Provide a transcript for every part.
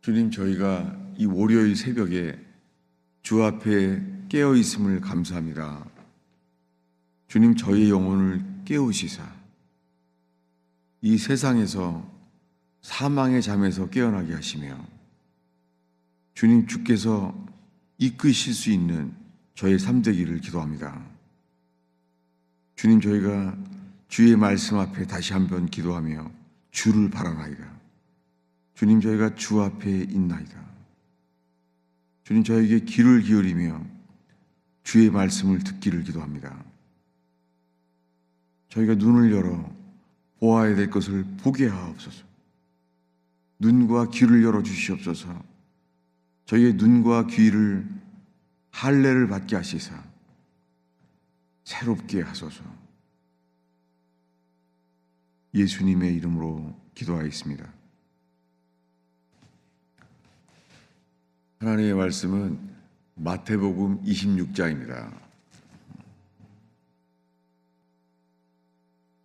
주님 저희가 이 월요일 새벽에 주 앞에 깨어 있음을 감사합니다. 주님 저희 영혼을 깨우시사 이 세상에서 사망의 잠에서 깨어나게 하시며 주님 주께서 이끄실 수 있는 저의 삶 되기를 기도합니다. 주님 저희가 주의 말씀 앞에 다시 한번 기도하며 주를 바라나이다. 주님 저희가 주 앞에 있나이다. 주님 저에게 귀를 기울이며 주의 말씀을 듣기를 기도합니다. 저희가 눈을 열어 보아야 될 것을 보게 하옵소서. 눈과 귀를 열어 주시옵소서. 저희의 눈과 귀를 할례를 받게 하시사 새롭게 하소서. 예수님의 이름으로 기도하였습니다. 하나님의 말씀은 마태복음 26장입니다.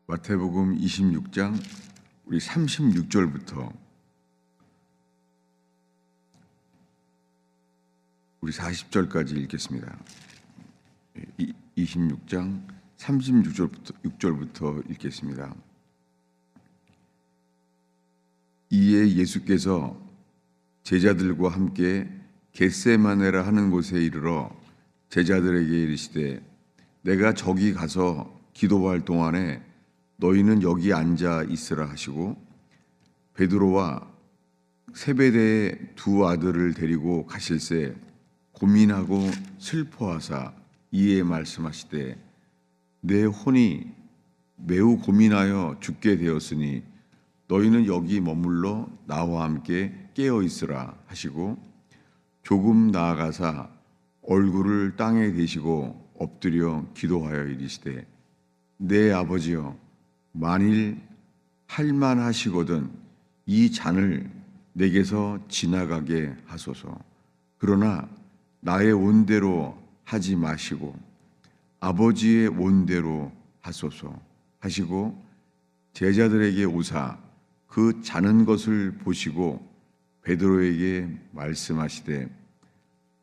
마태복음 26장 우리 36절부터 우리 40절까지 읽겠습니다. 26장 36절부터 6절부터 읽겠습니다. 이에 예수께서 제자들과 함께 겟세마네라 하는 곳에 이르러 제자들에게 이르시되 내가 저기 가서 기도할 동안에 너희는 여기 앉아 있으라 하시고 베드로와 세베대의 두 아들을 데리고 가실새 고민하고 슬퍼하사 이에 말씀하시되 내 혼이 매우 고민하여 죽게 되었으니 너희는 여기 머물러 나와 함께 깨어 있으라 하시고 조금 나아가사 얼굴을 땅에 대시고 엎드려 기도하여 이르시되 내 아버지여 만일 할만하시거든 이 잔을 내게서 지나가게 하소서. 그러나 나의 원대로 하지 마시고 아버지의 원대로 하소서. 하시고 제자들에게 오사 그 자는 것을 보시고 베드로에게 말씀하시되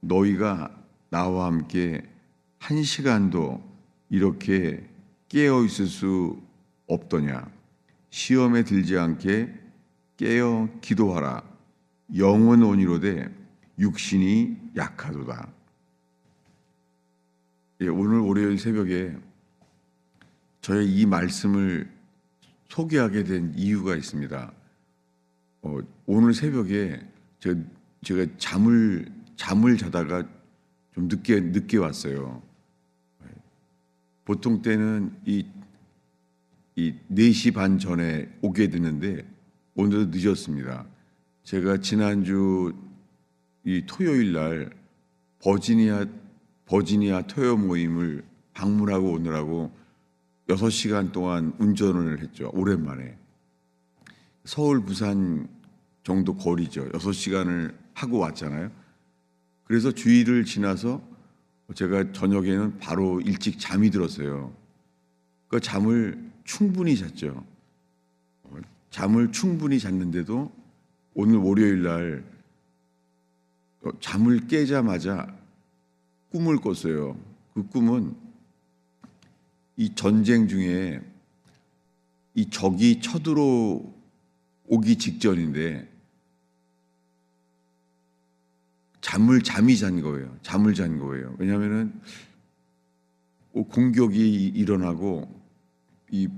너희가 나와 함께 한 시간도 이렇게 깨어 있을 수 없더냐 시험에 들지 않게 깨어 기도하라 영원 온이로되 육신이 약하도다. 예, 오늘 월요일 새벽에 저의 이 말씀을 소개하게 된 이유가 있습니다. 어, 오늘 새벽에 저, 제가 잠을 잠을 자다가 좀 늦게 늦게 왔어요. 보통 때는 이, 이 4시 반 전에 오게 되는데 오늘도 늦었습니다. 제가 지난주 이 토요일 날 버지니아 버지니아 토요 모임을 방문하고 오느라고 6시간 동안 운전을 했죠. 오랜만에. 서울 부산 정도 거리죠. 6시간을 하고 왔잖아요. 그래서 주일을 지나서 제가 저녁에는 바로 일찍 잠이 들었어요. 그 잠을 충분히 잤죠. 잠을 충분히 잤는데도 오늘 월요일 날 잠을 깨자마자 꿈을 꿨어요. 그 꿈은 이 전쟁 중에 이 적이 쳐들어 오기 직전인데 잠을 잠이 잔 거예요. 잠을 잔 거예요. 왜냐하면은 공격이 일어나고 이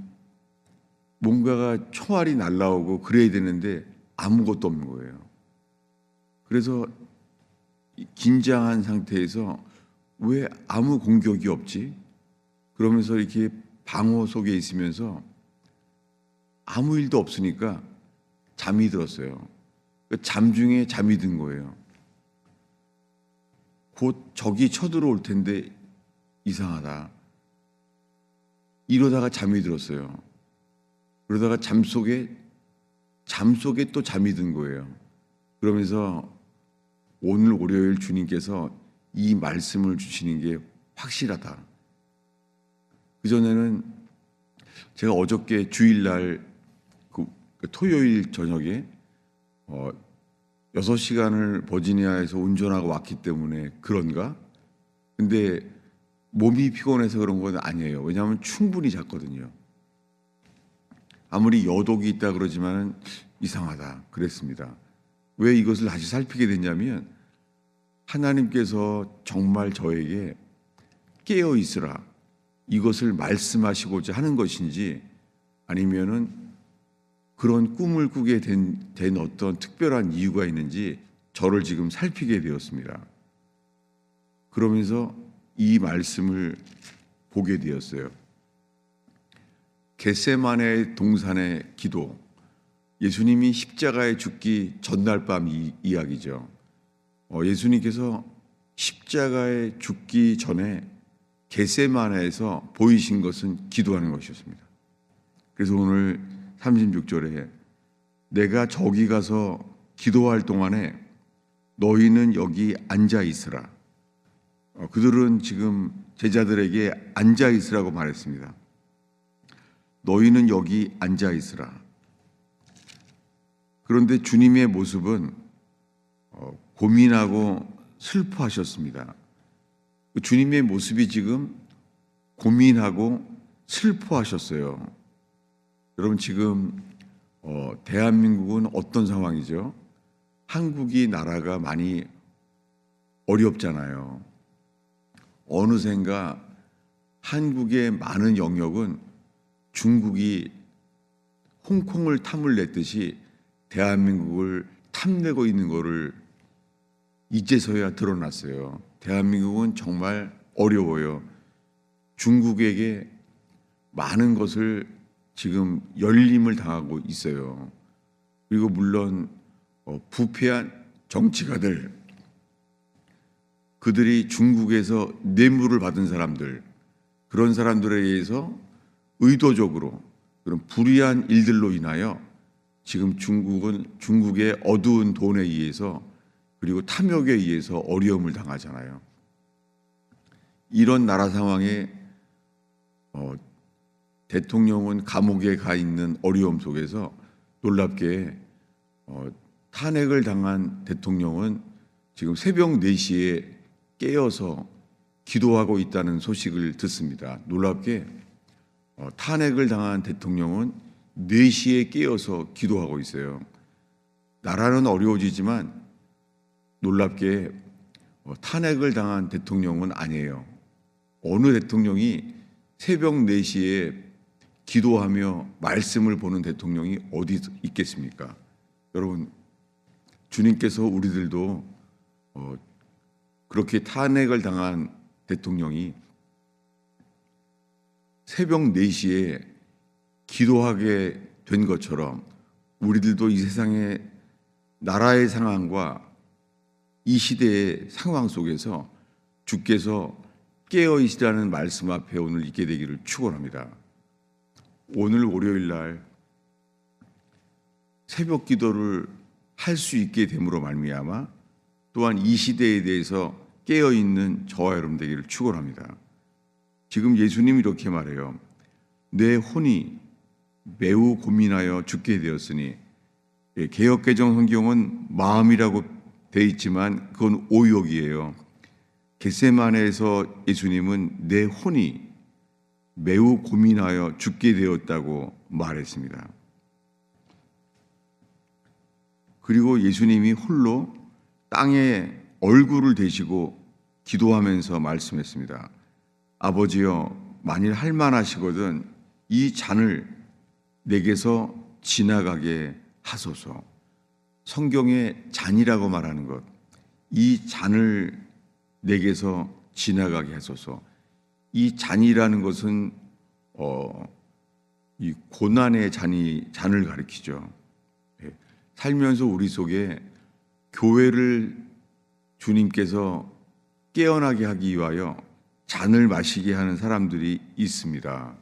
뭔가가 총알이 날라오고 그래야 되는데 아무것도 없는 거예요. 그래서 긴장한 상태에서 왜 아무 공격이 없지? 그러면서 이렇게 방어 속에 있으면서 아무 일도 없으니까 잠이 들었어요. 그잠 중에 잠이 든 거예요. 곧 적이 쳐들어올 텐데 이상하다. 이러다가 잠이 들었어요. 그러다가 잠 속에 잠 속에 또 잠이 든 거예요. 그러면서 오늘 월요일 주님께서 이 말씀을 주시는 게 확실하다. 그 전에는 제가 어저께 주일날 그 토요일 저녁에 어 여섯 시간을 버지니아에서 운전하고 왔기 때문에 그런가? 근데 몸이 피곤해서 그런 건 아니에요. 왜냐하면 충분히 잤거든요. 아무리 여독이 있다 그러지만 이상하다 그랬습니다. 왜 이것을 다시 살피게 됐냐면 하나님께서 정말 저에게 깨어 있으라 이것을 말씀하시고자 하는 것인지 아니면은 그런 꿈을 꾸게 된, 된 어떤 특별한 이유가 있는지 저를 지금 살피게 되었습니다. 그러면서 이 말씀을 보게 되었어요. 겟세만의 동산의 기도. 예수님이 십자가에 죽기 전날 밤 이, 이야기죠. 어, 예수님께서 십자가에 죽기 전에 겟세만에서 보이신 것은 기도하는 것이었습니다. 그래서 오늘 36절에 내가 저기 가서 기도할 동안에 너희는 여기 앉아 있으라. 어, 그들은 지금 제자들에게 앉아 있으라고 말했습니다. 너희는 여기 앉아 있으라. 그런데 주님의 모습은 어, 고민하고 슬퍼하셨습니다. 그 주님의 모습이 지금 고민하고 슬퍼하셨어요. 여러분 지금 어, 대한민국은 어떤 상황이죠? 한국이 나라가 많이 어렵잖아요. 어느샌가 한국의 많은 영역은 중국이 홍콩을 탐을 냈듯이 대한민국을 탐내고 있는 것을 이제서야 드러났어요. 대한민국은 정말 어려워요. 중국에게 많은 것을 지금 열림을 당하고 있어요. 그리고 물론 어, 부패한 정치가들, 그들이 중국에서 뇌물을 받은 사람들, 그런 사람들에 의해서 의도적으로 그런 불의한 일들로 인하여 지금 중국은 중국의 어두운 돈에 의해서 그리고 탐욕에 의해서 어려움을 당하잖아요. 이런 나라 상황에 어, 대통령은 감옥에 가 있는 어려움 속에서 놀랍게 어, 탄핵을 당한 대통령은 지금 새벽 4시에 깨어서 기도하고 있다는 소식을 듣습니다. 놀랍게 어, 탄핵을 당한 대통령은 4시에 깨어서 기도하고 있어요. 나라는 어려워지지만 놀랍게 어, 탄핵을 당한 대통령은 아니에요. 어느 대통령이 새벽 4시에 기도하며 말씀을 보는 대통령이 어디 있겠습니까? 여러분, 주님께서 우리들도 어, 그렇게 탄핵을 당한 대통령이 새벽 4시에 기도하게 된 것처럼 우리들도 이 세상의 나라의 상황과 이 시대의 상황 속에서 주께서 깨어 있으라는 말씀 앞에 오늘 있게 되기를 축원합니다. 오늘 월요일 날 새벽 기도를 할 수 있게 됨으로 말미암아 또한 이 시대에 대해서 깨어 있는 저와 여러분 되기를 축원합니다. 지금 예수님이 이렇게 말해요. 내 혼이 매우 고민하여 죽게 되었으니 예, 개혁 개정 성경은 마음이라고 돼 있지만 그건 오역이에요. 겟세마네에서 예수님은 내 혼이 매우 고민하여 죽게 되었다고 말했습니다. 그리고 예수님이 홀로 땅에 얼굴을 대시고 기도하면서 말씀했습니다. 아버지여, 만일 할 만하시거든 이 잔을 내게서 지나가게 하소서. 성경에 잔이라고 말하는 것, 이 잔을 내게서 지나가게 하소서. 이 잔이라는 것은 어, 이 고난의 잔이 잔을 가리키죠. 예. 살면서 우리 속에 교회를 주님께서 깨어나게 하기 위하여 잔을 마시게 하는 사람들이 있습니다.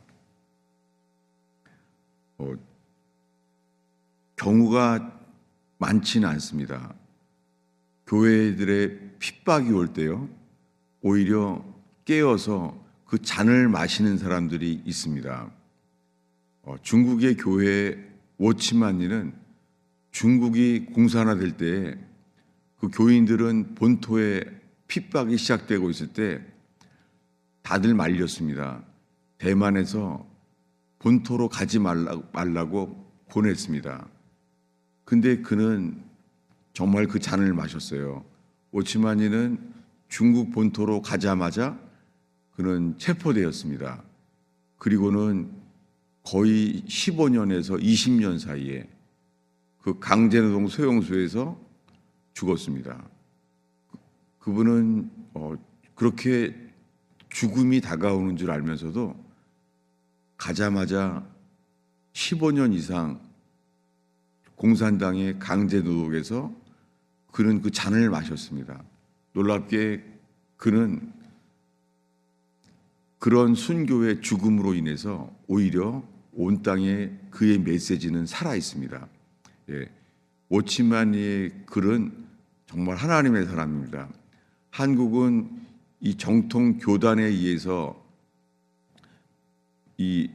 어, 경우가 많지는 않습니다. 교회들의 핍박이 올 때요, 오히려 깨어서 그 잔을 마시는 사람들이 있습니다. 어, 중국의 교회 워치만리는 중국이 공산화 될 때 그 교인들은 본토에 핍박이 시작되고 있을 때 다들 말렸습니다. 대만에서 본토로 가지 말라고, 말라고 보냈습니다. 근데 그는 정말 그 잔을 마셨어요. 오치마니는 중국 본토로 가자마자 그는 체포되었습니다. 그리고는 거의 15년에서 20년 사이에 그 강제노동 소용소에서 죽었습니다. 그분은 어, 그렇게 죽음이 다가오는 줄 알면서도 가자마자 15년 이상 공산당의 강제노동에서 그는 그 잔을 마셨습니다. 놀랍게 그는 그런 순교의 죽음으로 인해서 오히려 온 땅에 그의 메시지는 살아 있습니다. 예. 오치마니의 글은 정말 하나님의 사람입니다. 한국은 이 정통 교단에 의해서 이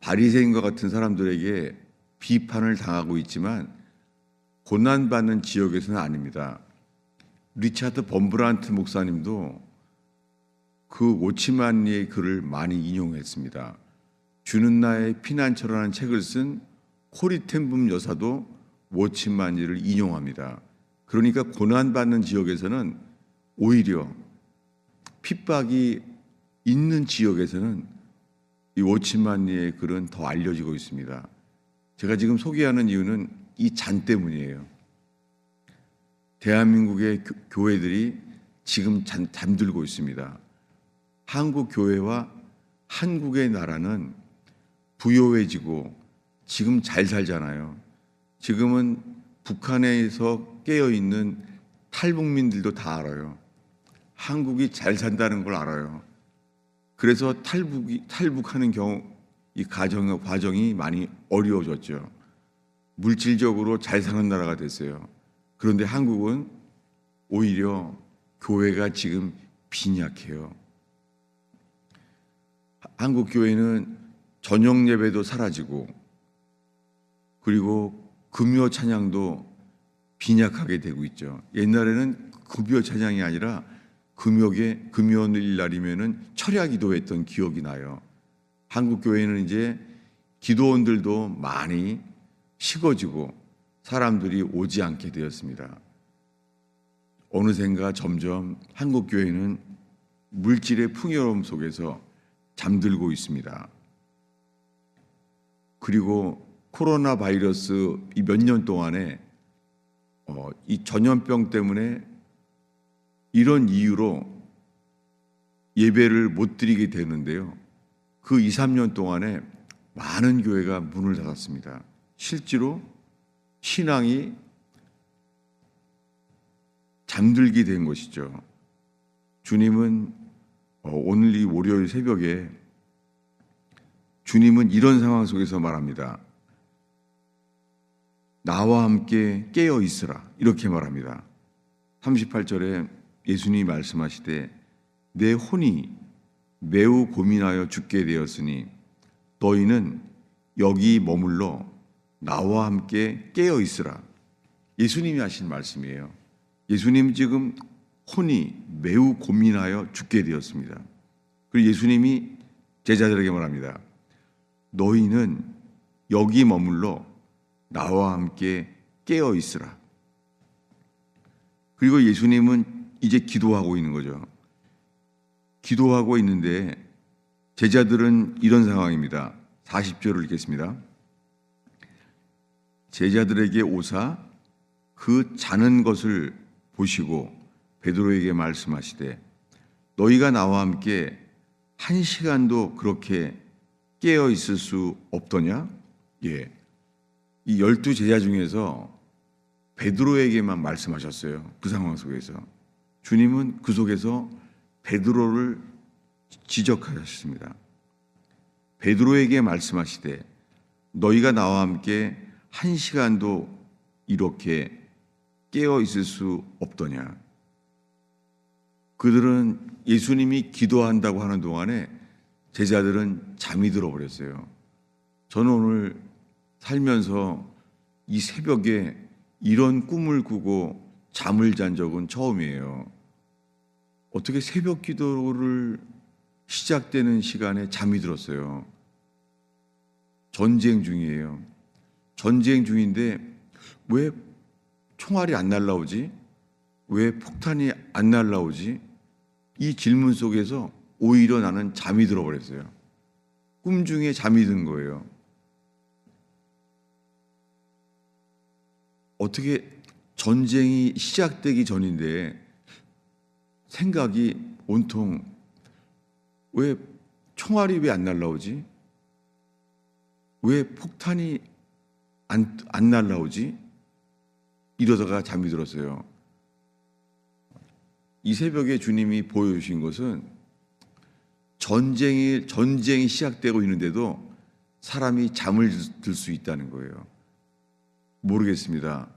바리새인과 같은 사람들에게 비판을 당하고 있지만 고난받는 지역에서는 아닙니다. 리차드 범브란트 목사님도 그 오치만리의 글을 많이 인용했습니다. 주는 나의 피난처라는 책을 쓴 코리텐붐 여사도 오치만리를 인용합니다. 그러니까 고난받는 지역에서는 오히려 핍박이 있는 지역에서는 이 오치만리의 글은 더 알려지고 있습니다. 제가 지금 소개하는 이유는 이 잔 때문이에요. 대한민국의 교- 교회들이 지금 잠, 잠들고 있습니다. 한국 교회와 한국의 나라는 부요해지고 지금 잘 살잖아요. 지금은 북한에서 깨어 있는 탈북민들도 다 알아요. 한국이 잘 산다는 걸 알아요. 그래서 탈북이 탈북하는 경우 이 가정 과정이 많이 어려워졌죠. 물질적으로 잘 사는 나라가 됐어요. 그런데 한국은 오히려 교회가 지금 빈약해요. 한국 교회는 저녁 예배도 사라지고 그리고 금요 찬양도 빈약하게 되고 있죠. 옛날에는 금요 찬양이 아니라 금요일 금요일 날이면은 철야 기도했던 기억이 나요. 한국 교회는 이제 기도원들도 많이 식어지고 사람들이 오지 않게 되었습니다. 어느샌가 점점 한국 교회는 물질의 풍요로움 속에서 잠들고 있습니다. 그리고 코로나 바이러스 이 몇 년 동안에 어, 이 전염병 때문에 이런 이유로 예배를 못 드리게 되는데요. 그 2, 3년 동안에 많은 교회가 문을 닫았습니다. 실제로 신앙이 잠들게 된 것이죠. 주님은 어, 오늘 이 월요일 새벽에 주님은 이런 상황 속에서 말합니다. 나와 함께 깨어 있으라. 이렇게 말합니다. 38절에 예수님이 말씀하시되 내 혼이 매우 고민하여 죽게 되었으니 너희는 여기 머물러 나와 함께 깨어 있으라. 예수님이 하신 말씀이에요. 예수님 지금 혼이 매우 고민하여 죽게 되었습니다. 그리고 예수님이 제자들에게 말합니다. 너희는 여기 머물러 나와 함께 깨어 있으라. 그리고 예수님은 이제 기도하고 있는 거죠. 기도하고 있는데 제자들은 이런 상황입니다. 40절을 읽겠습니다. 제자들에게 오사 그 자는 것을 보시고 베드로에게 말씀하시되 너희가 나와 함께 한 시간도 그렇게 깨어 있을 수 없더냐? 예. 이 열두 제자 중에서 베드로에게만 말씀하셨어요. 그 상황 속에서. 주님은 그 속에서 베드로를 지적하셨습니다. 베드로에게 말씀하시되 너희가 나와 함께 한 시간도 이렇게 깨어 있을 수 없더냐. 그들은 예수님이 기도한다고 하는 동안에 제자들은 잠이 들어버렸어요. 저는 오늘 살면서 이 새벽에 이런 꿈을 꾸고 잠을 잔 적은 처음이에요. 어떻게 새벽 기도를 시작되는 시간에 잠이 들었어요. 전쟁 중이에요. 전쟁 중인데 왜 총알이 안 날라오지? 왜 폭탄이 안 날라오지? 이 질문 속에서 오히려 나는 잠이 들어버렸어요. 꿈 중에 잠이 든 거예요. 어떻게 전쟁이 시작되기 전인데 생각이 온통 왜 총알이 왜 안 날라오지? 왜 폭탄이 안, 안 날라오지? 이러다가 잠이 들었어요. 이 새벽에 주님이 보여주신 것은 전쟁이 전쟁이 시작되고 있는데도 사람이 잠을 들 수 있다는 거예요. 모르겠습니다.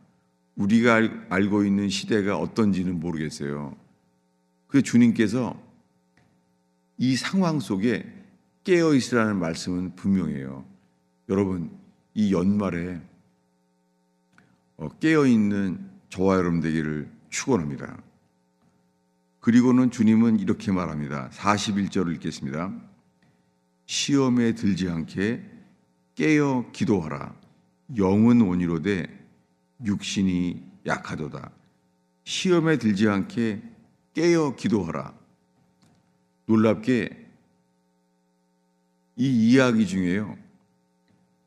우리가 알, 알고 있는 시대가 어떤지는 모르겠어요. 그 주님께서 이 상황 속에 깨어 있으라는 말씀은 분명해요. 여러분, 이 연말에 어, 깨어 있는 저와 여러분 되기를 축원합니다. 그리고는 주님은 이렇게 말합니다. 41절을 읽겠습니다. 시험에 들지 않게 깨어 기도하라. 영은 온이로되 육신이 약하도다. 시험에 들지 않게 깨어 기도하라. 놀랍게 이 이야기 중에요.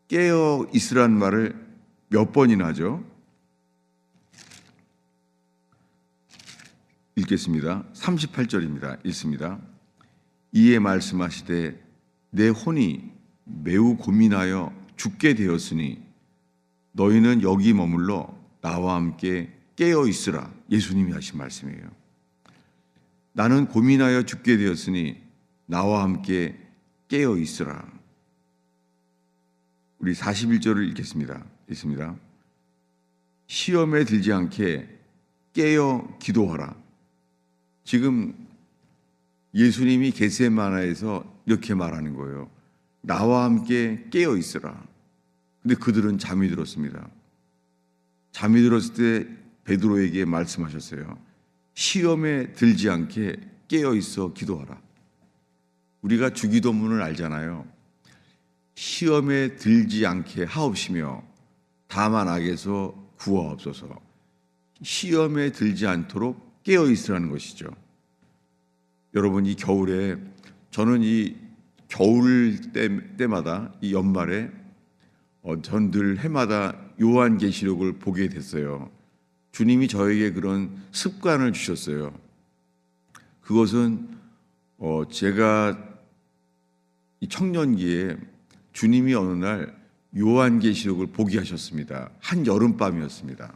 깨어 있으란 말을 몇 번이나 하죠? 읽겠습니다. 38절입니다. 읽습니다. 이에 말씀하시되 내 혼이 매우 고민하여 죽게 되었으니 너희는 여기 머물러 나와 함께 깨어 있으라. 예수님이 하신 말씀이에요. 나는 고민하여 죽게 되었으니 나와 함께 깨어 있으라. 우리 41절을 읽겠습니다. 읽습니다. 시험에 들지 않게 깨어 기도하라. 지금 예수님이 겟세마나에서 이렇게 말하는 거예요. 나와 함께 깨어 있으라. 근데 그들은 잠이 들었습니다. 잠이 들었을 때 베드로에게 말씀하셨어요. 시험에 들지 않게 깨어 있어 기도하라. 우리가 주기도문을 알잖아요. 시험에 들지 않게 하옵시며 다만 악에서 구하옵소서. 시험에 들지 않도록 깨어 있으라는 것이죠. 여러분 이 겨울에 저는 이 겨울 때, 때마다 이 연말에 어, 전늘 해마다 요한계시록을 보게 됐어요. 주님이 저에게 그런 습관을 주셨어요. 그것은 어, 제가 이 청년기에 주님이 어느 날 요한계시록을 보게 하셨습니다. 한 여름밤이었습니다.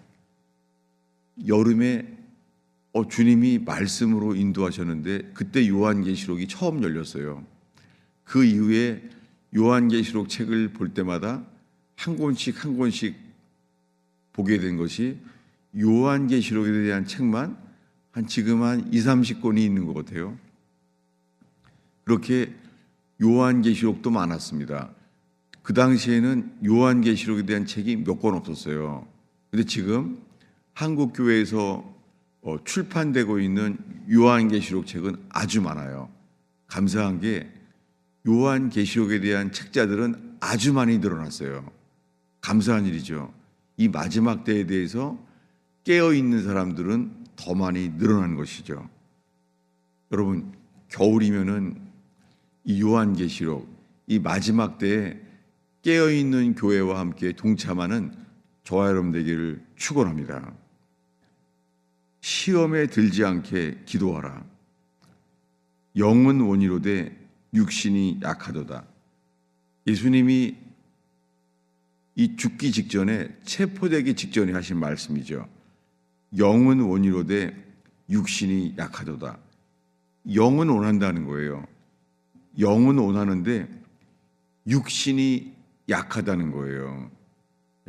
여름에 어, 주님이 말씀으로 인도하셨는데 그때 요한계시록이 처음 열렸어요. 그 이후에 요한계시록 책을 볼 때마다 한 권씩 한 권씩 보게 된 것이 요한계시록에 대한 책만 한 지금 한 2, 30권이 있는 것 같아요. 그렇게 요한계시록도 많았습니다. 그 당시에는 요한계시록에 대한 책이 몇 권 없었어요. 근데 지금 한국 교회에서 어, 출판되고 있는 요한계시록 책은 아주 많아요. 감사한 게 요한계시록에 대한 책자들은 아주 많이 늘어났어요. 감사한 일이죠. 이 마지막 때에 대해서 깨어 있는 사람들은 더 많이 늘어난 것이죠. 여러분 겨울이면은 이 요한계시록 이 마지막 때에 깨어 있는 교회와 함께 동참하는 저와 여러분 되기를 축원합니다. 시험에 들지 않게 기도하라. 영은 원이로되 육신이 약하도다. 예수님이 이 죽기 직전에 체포되기 직전에 하신 말씀이죠. 영은 원이로되 육신이 약하도다. 영은 원한다는 거예요. 영은 원하는데 육신이 약하다는 거예요.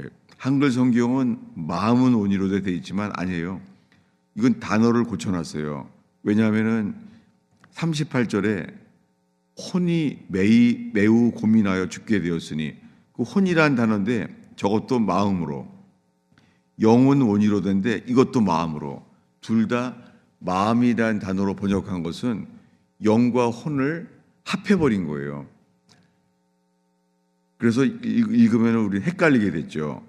예, 한글 성경은 마음은 원이로되 돼 있지만 아니에요. 이건 단어를 고쳐놨어요. 왜냐하면은 38절에 혼이 매이, 매우 고민하여 죽게 되었으니 그 혼이란 단어인데 저것도 마음으로 영은 원이로 된데 이것도 마음으로 둘 다 마음이라는 단어로 번역한 것은 영과 혼을 합해버린 거예요. 그래서 읽- 읽으면 우리 헷갈리게 됐죠.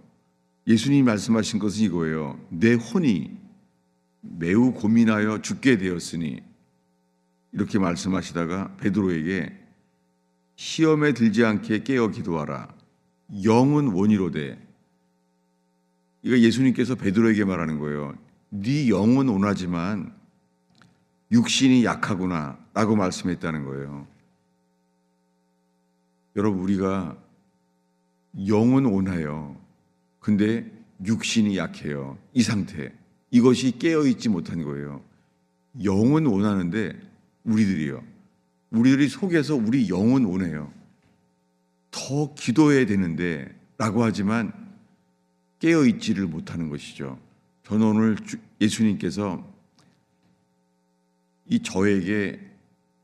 예수님이 말씀하신 것은 이거예요. 내 혼이 매우 고민하여 죽게 되었으니 이렇게 말씀하시다가 베드로에게 시험에 들지 않게 깨어 기도하라. 영은 원이로되 이거 예수님께서 베드로에게 말하는 거예요. 네 영은 원하지만 육신이 약하구나라고 말씀했다는 거예요. 여러분 우리가 영은 원해요. 근데 육신이 약해요. 이 상태. 이것이 깨어 있지 못한 거예요. 영은 원하는데 우리들이요. 우리들이 속에서 우리 영은 원해요. 더 기도해야 되는데 라고 하지만 깨어 있지를 못하는 것이죠. 저는 오늘 주- 예수님께서 이 저에게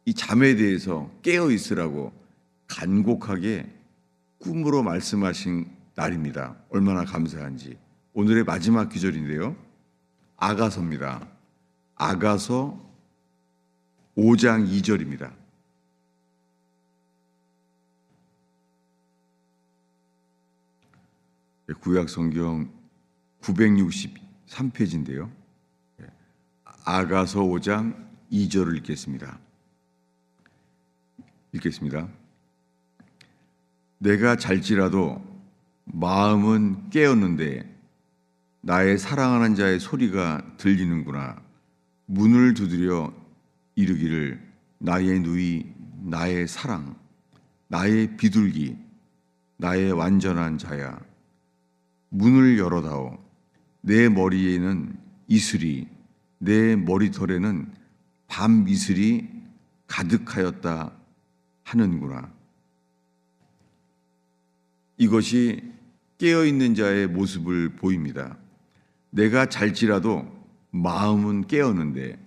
이 잠에 대해서 깨어 있으라고 간곡하게 꿈으로 말씀하신 날입니다. 얼마나 감사한지. 오늘의 마지막 기절인데요. 아가서입니다. 아가서 5장 2절입니다. 구약 성경 963페이지인데요. 아가서 5장 2절을 읽겠습니다. 읽겠습니다. 내가 잘지라도 마음은 깨었는데 나의 사랑하는 자의 소리가 들리는구나. 문을 두드려 이르기를 나의 누이, 나의 사랑, 나의 비둘기, 나의 완전한 자야. 문을 열어다오. 내 머리에는 이슬이, 내 머리털에는 밤 이슬이 가득하였다 하는구나. 이것이 깨어 있는 자의 모습을 보입니다. 내가 잘지라도 마음은 깨었는데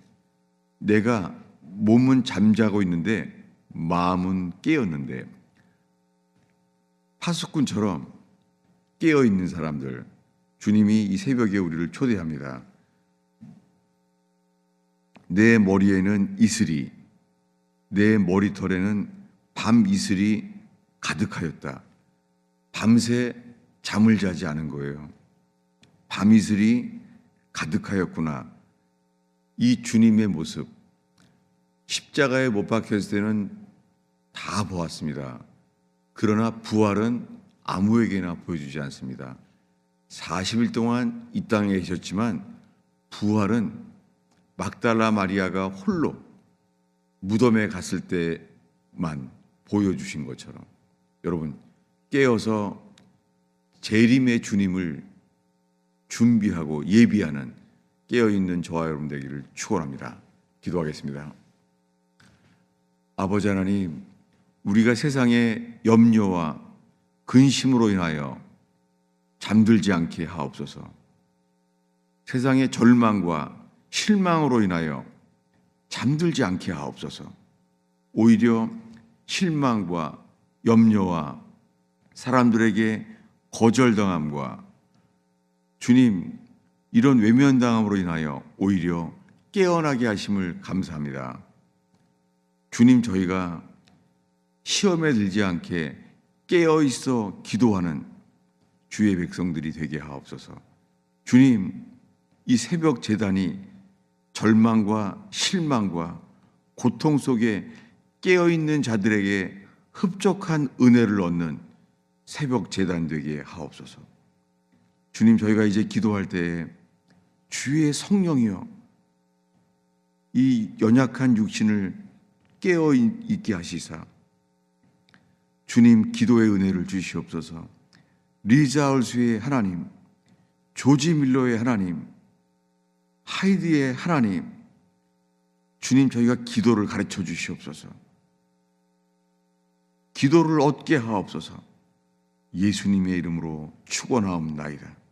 내가 몸은 잠자고 있는데 마음은 깨었는데 파수꾼처럼 깨어 있는 사람들 주님이 이 새벽에 우리를 초대합니다. 내 머리에는 이슬이 내 머리털에는 밤 이슬이 가득하였다. 밤새 잠을 자지 않은 거예요. 밤 이슬이 가득하였구나. 이 주님의 모습 십자가에 못 박혔을 때는 다 보았습니다. 그러나 부활은 아무에게나 보여주지 않습니다. 40일 동안 이 땅에 계셨지만 부활은 막달라 마리아가 홀로 무덤에 갔을 때만 보여주신 것처럼 여러분 깨어서 재림의 주님을 준비하고 예비하는 깨어있는 저와 여러분 되기를 축원합니다. 기도하겠습니다. 아버지 하나님 우리가 세상의 염려와 근심으로 인하여 잠들지 않게 하옵소서. 세상의 절망과 실망으로 인하여 잠들지 않게 하옵소서. 오히려 실망과 염려와 사람들에게 거절당함과 주님 이런 외면당함으로 인하여 오히려 깨어나게 하심을 감사합니다. 주님 저희가 시험에 들지 않게 깨어 있어 기도하는 주의 백성들이 되게 하옵소서. 주님, 이 새벽 재단이 절망과 실망과 고통 속에 깨어 있는 자들에게 흡족한 은혜를 얻는 새벽 재단 되게 하옵소서. 주님, 저희가 이제 기도할 때 주의 성령이여 이 연약한 육신을 깨어 있게 하시사 주님 기도의 은혜를 주시옵소서. 리자울스의 하나님, 조지 밀로의 하나님, 하이디의 하나님, 주님 저희가 기도를 가르쳐 주시옵소서. 기도를 얻게 하옵소서. 예수님의 이름으로 축원하옵나이다.